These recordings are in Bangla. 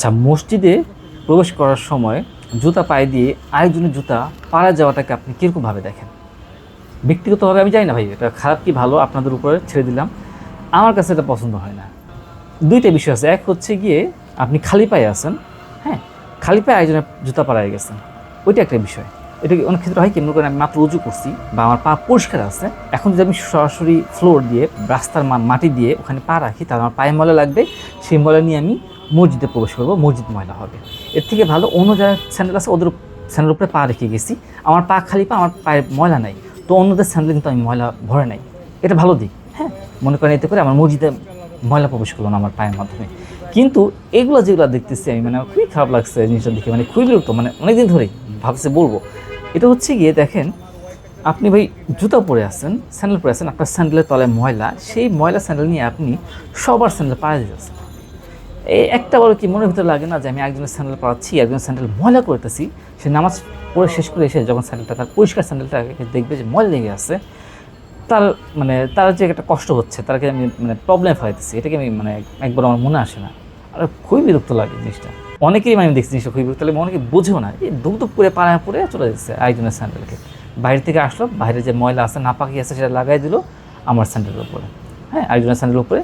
আচ্ছা মসজিদে প্রবেশ করার সময় জুতা পায়ে দিয়ে আরেকজনের জুতা পাড়া যাওয়াটাকে আপনি কীরকমভাবে দেখেন? ব্যক্তিগতভাবে আমি জানি না ভাই, এটা খারাপ কি ভালো? আপনাদের উপরে ছেড়ে দিলাম। আমার কাছে এটা পছন্দ হয় না। দুইটা বিষয় আছে। এক হচ্ছে গিয়ে আপনি খালি পায়ে আছেন হ্যাঁ? খালি পায়ে আরেকজনের জুতা পাড়ায় গেছেন। ওইটা একটা বিষয়। এটা অনেক ক্ষেত্রে হয় কি, মনে করেন আমি মাত্র উঁচু করছি বা আমার পা পরিষ্কার আছে, এখন যদি আমি সরাসরি ফ্লোর দিয়ে রাস্তার মাটি দিয়ে ওখানে পা রাখি, তাহলে আমার পায়ে ময়লা লাগবে। সেই ময়লা নিয়ে আমি মসজিদে প্রবেশ করব, মসজিদ ময়লা হবে। এর থেকে ভালো অন্য যারা স্যান্ডেল আছে, ওদের স্যান্ডেল উপরে পা রেখে গেছি। আমার পা খালি পা, আমার পায়ে ময়লা নাই। তো অন্যদের স্যান্ডেল কিন্তু আমি ময়লা ভরে নাই। এটা ভালো দিক হ্যাঁ? মনে করেন এতে করে আমার মসজিদে ময়লা প্রবেশ করল না আমার পায়ের মাধ্যমে। কিন্তু এগুলো যেগুলো দেখতেছি আমি মানে খুবই খারাপ লাগছে জিনিসটা দেখে মানে খুবই বিরক্ত মানে অনেকদিন ধরেই ভাবছে বলব। এটা হচ্ছে গিয়ে দেখেন, আপনি ভাই জুতা পরে আছেন স্যান্ডেল পরে আছেন, আপনার স্যান্ডেলের তলায় ময়লা, সেই ময়লা স্যান্ডেল নিয়ে আপনি সবার স্যান্ডেল পায়ে দিতেছেন এই একটা বড় কি মনের ভিতরে লাগে না যে আমি একজনের স্যান্ডেল পাচ্ছি, একজন স্যান্ডেল ময়লা করতেছি, সে নামাজ পড়ে শেষ করে এসে যখন স্যান্ডেলটা, তার পরিষ্কার স্যান্ডেলটা দেখবে যে ময়লা লেগে আছে, তার মানে তার যে একটা কষ্ট হচ্ছে, তারকে আমি মানে প্রবলেম ফাইতেছি এটাকে আমি মানে একবার আমার মনে আসে না। আর খুবই বিরক্ত লাগে জিনিসটা। অনেকেই আমি দেখছি জিনিসটা খুবই বিরক্ত লাগে, অনেকে বুঝেও না, এই দুপ দুপ করে পাড়ায় পরে চলে যাচ্ছে আরেকজনের স্যান্ডেলকে। বাইরে থেকে আসলো, বাইরে যে ময়লা আছে না পাকি আছে, সেটা লাগাই দিল আমার স্যান্ডেলের উপরে। হ্যাঁ আরেকজনের স্যান্ডেলের উপরে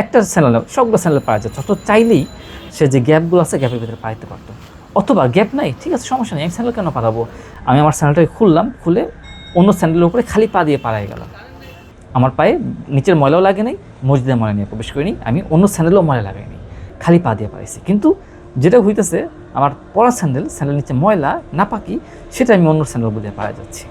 একটা স্যান্ডেল না, সবগুলো স্যান্ডেল পাওয়া যায় যত চাইলেই সে যে গ্যাপগুলো আছে গ্যাপের ভিতরে পাইতে পারতো। অথবা গ্যাপ নাই ঠিক আছে সমস্যা নেই আমি স্যান্ডেল কেন পাঠাবো? আমি আমার স্যান্ডেলটাকে খুললাম খুলে অন্য স্যান্ডেলের উপরে খালি পা দিয়ে পাড়ায় গেলাম। আমার পায়ে নিচের ময়লাও লাগে নাই মসজিদের ময়লা নিয়ে প্রবেশ করিনি আমি অন্য স্যান্ডেলও ময়লা লাগাইনি খালি পা দিয়ে পাইছি কিন্তু যেটা হইতেছে আমার পরা স্যান্ডেল স্যান্ডেল নিচে ময়লা না পাকি সেটা আমি অন্য স্যান্ডেল দিয়ে পাড়া যাচ্ছি।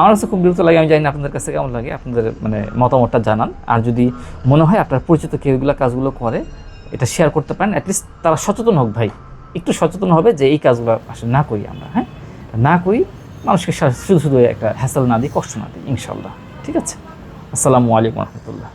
আমার কাছে খুব বিরক্ত লাগে, আমি জানি আপনাদের কাছে কেমন লাগে, আপনাদের মানে মতামতটা জানান। আর যদি মনে হয় আপনার পরিচিত কেউ এগুলো কাজগুলো করে, এটা শেয়ার করতে পারেন অ্যাটলিস্ট তারা সচেতন হোক ভাই। একটু সচেতন হবে যে এই কাজগুলো আসলে না করি আমরা হ্যাঁ? না করি, মানুষকে শুধু শুধু একটা হ্যাসেল না দিই, কষ্ট না দিই ইনশাল্লাহ ঠিক আছে? আসসালামু আলাইকুম রহমতুল্লাহ।